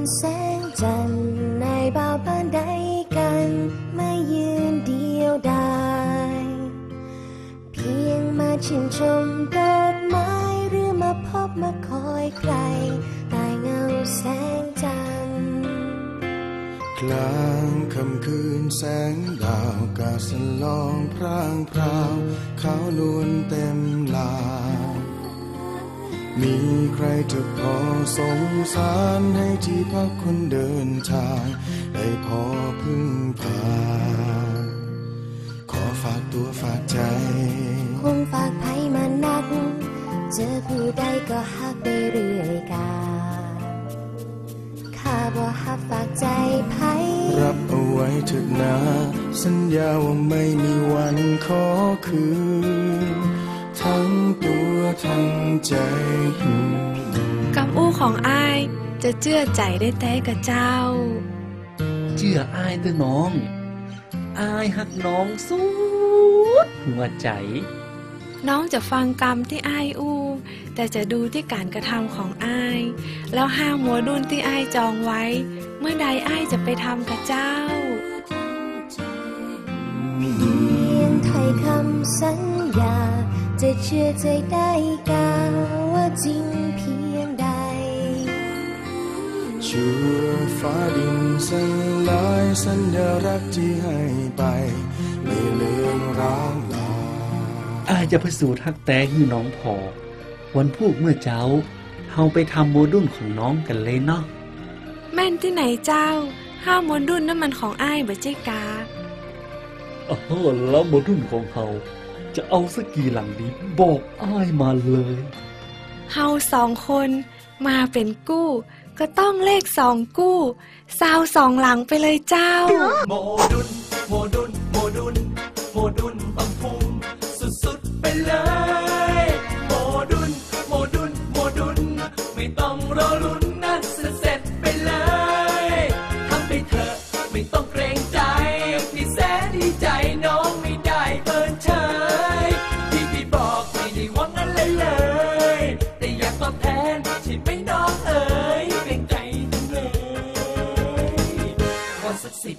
นแสงจันทร์ในบ่าวบ้านใดกันไม่ยืนเดียวดายเพียงมาชิมชมดอกไม้หรือมาพบมาคอยใครใต้เงาแสงจันทร์กลางค่ำคืนแสงดาวกาสลองพรางพราวขาวนวลเต็มลาว มีใครจะพอสงสารให้ที่พักคนเดินทาง ได้พอพึ่งพา ขอฝากตัวฝากใจ คงฝากไผมานัก เจอผู้ใดก็ฮักไปเรื่อยกาข้าบ่ฮักฝากใจไผรับเอาไว้เถิดนะ สัญญาว่าไม่มีวันขอคืน ทั้งตัวทั้งใจกำอู้ ของอ้ายจะเจื้อใจได้แต่กับเจ้าเชื่ออายเด้อน้องอายหักน้องสุดหัวใจ น้องจะฟังกรรมที่อ้ายอู้ แต่จะดูที่การกระทำของอ้าย แล้วห้ามมัวดุนที่อ้ายจองไว้ เมื่อใดอ้ายจะไปทำกับเจ้าเพียงถ้อยคำสัญญา จะเชื่อใจได้กาว่าจริงเพียงใด ชั่วฟ้าดินสลายสัญญารักที่ให้ไป ไม่เลือนร้างลาอายจะพิสูจน์ฮักแต่ให้น้องพอ วันพูกเมื่อเจ้าเฮาไปทำโมดุลของน้องกันเลยเนาะแม่นที่ไหนเจ้า ห้ามมวนดุนน้ำมันของอ้ายบ่เจ๊กาเออแล้วโมดุลของเฮาจะเอาสกกี่หลังดีบอกอายมาเลย เฮาสองคนมาเป็นกู้ ก็ต้องเลขสองกู้ซาวสองหลังไปเลยเจ้า โมดุนโมดุนโมดุนโมดุนบังพุ่งสุดๆไปเลย โมดุนโมดุนโมดุน ไม่ต้องรอลุ้นนะเสร็จไปเลยทำไปเถอะไม่ต้อง ย